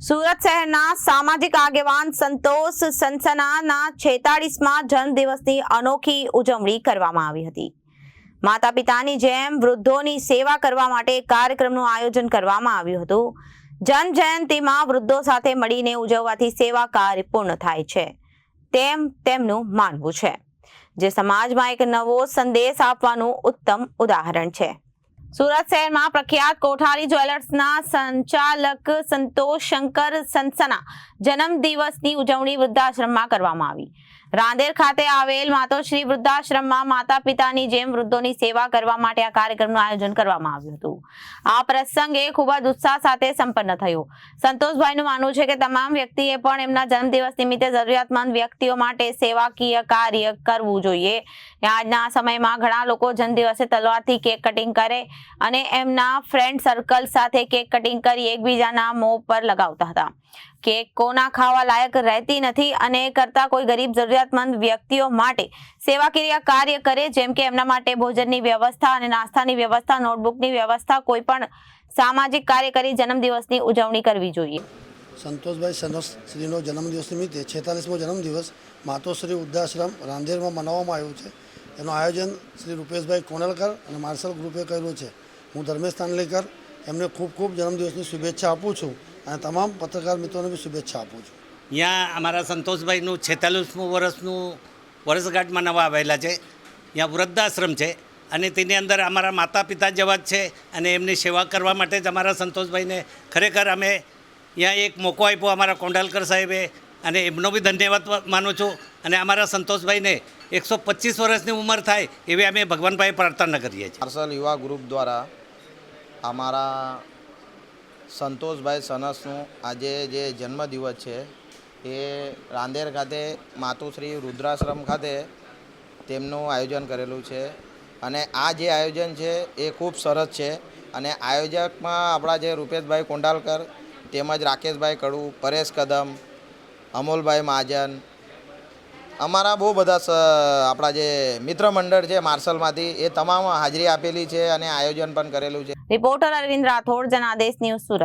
સુરત શહેરના સામાજિક આગેવાન સંતોષ સનસનાના છેતાળીસમાં જન્મદિવસની અનોખી ઉજવણી કરવામાં આવી હતી. માતા પિતાની જેમ વૃદ્ધોની સેવા કરવા માટે કાર્યક્રમનું આયોજન કરવામાં આવ્યું હતું. જન્મ જયંતિમાં વૃદ્ધો સાથે મળીને ઉજવવાથી સેવા કાર્ય પૂર્ણ થાય છે. તેમ તેમનું માનવું છે. જે સમાજમાં એક નવો સંદેશ આપવાનું ઉત્તમ ઉદાહરણ છે. સુરત શહેરમાં પ્રખ્યાત કોઠારી જ્વેલર્સના સંચાલક સંતોષ શંકર સંસના જન્મ દિવસની ઉજવણી વૃદ્ધાશ્રમમાં કરવામાં આવી. રાંદેર ખાતે આવેલ માતોશ્રી વૃદ્ધાશ્રમમાં માતા પિતાની જેમ વૃદ્ધોની સેવા કરવા માટે આ કાર્યક્રમનું આયોજન કરવામાં આવ્યું હતું. આ પ્રસંગે ખૂબ જ ઉત્સાહ સાથે સંપન્ન થયો. સંતોષભાઈનું માનવું છે કે તમામ વ્યક્તિએ પણ એમના જન્મદિવસ નિમિત્તે જરૂરિયાતમંદ વ્યક્તિઓ માટે સેવાકીય કાર્ય કરવું જોઈએ. આજના સમયમાં ઘણા લોકો જન્મદિવસે તલવારથી કેક કટિંગ કરે અને એમના ફ્રેન્ડ સર્કલ સાથે કેક કટિંગ કરી એકબીજાના મોં પર લગાવતા હતા. કેક કોના ખાવા લાયક રહેતી નથી અને કરતા કોઈ ગરીબ જરૂરિયાતમંદ વ્યક્તિઓ માટે સેવાકીય કાર્ય કરે, જેમ કે એમના માટે ભોજનની વ્યવસ્થા અને નાસ્તાની વ્યવસ્થા, નોટબુકની વ્યવસ્થા, કોઈ પણ સામાજિક કાર્ય કરી જન્મદિવસની ઉજવણી કરવી જોઈએ. સંતોષભાઈ સનસશ્રીનો જન્મદિવસ નિમિત્તે છેતાલીસમો જન્મદિવસ માતોશ્રી વૃદ્ધાશ્રમ રાંધેરમાં મનાવવામાં આવ્યું છે. એનું આયોજન શ્રી રૂપેશભાઈ કોનલકર અને માર્શલ ગ્રુપે કર્યું છે. હું ધર્મેશ તાંડલેકર, એમને ખૂબ ખૂબ જન્મદિવસની શુભેચ્છા આપું છું અને તમામ પત્રકાર મિત્રોને બી શુભેચ્છા આપું છું. અહીંયા અમારા સંતોષભાઈનું છેતાલીસમું વર્ષનું વર્ષગાંઠ નવા આવેલા છે. ત્યાં વૃદ્ધાશ્રમ છે અને તેની અંદર અમારા માતા પિતા જેવા જ છે અને એમની સેવા કરવા માટે જ અમારા સંતોષભાઈને ખરેખર અમે ત્યાં એક મોકો આપ્યો અમારા કોંડાલકર સાહેબે અને એમનો બી ધન્યવાદ માનું છું અને અમારા સંતોષભાઈને એકસો પચીસ વર્ષની ઉંમર થાય એવી અમે ભગવાનભાઈ પ્રાર્થના કરીએ છીએ. પાર્સલ યુવા ગ્રુપ દ્વારા અમારા સંતોષભાઈ સનસનું આજે જે જન્મદિવસ છે એ રાંદેર ખાતે માતુશ્રી રુદ્રાશ્રમ ખાતે તેમનું આયોજન કરેલું છે. અને આ જે આયોજન છે એ ખૂબ સરસ છે. અને આયોજકમાં આપણા જે રૂપેશભાઈ કોંડાલકર, તેમજ રાકેશભાઈ કડુ, પરેશ કદમ, અમોલભાઈ મહાજન અમારા બહુ બધા આપણા જે મિત્ર મંડળ છે માર્શલમાંથી, એ તમામ હાજરી આપેલી છે અને આયોજન પણ કરેલું છે. Reporter Arvind Rathod, Janadesh news Surat.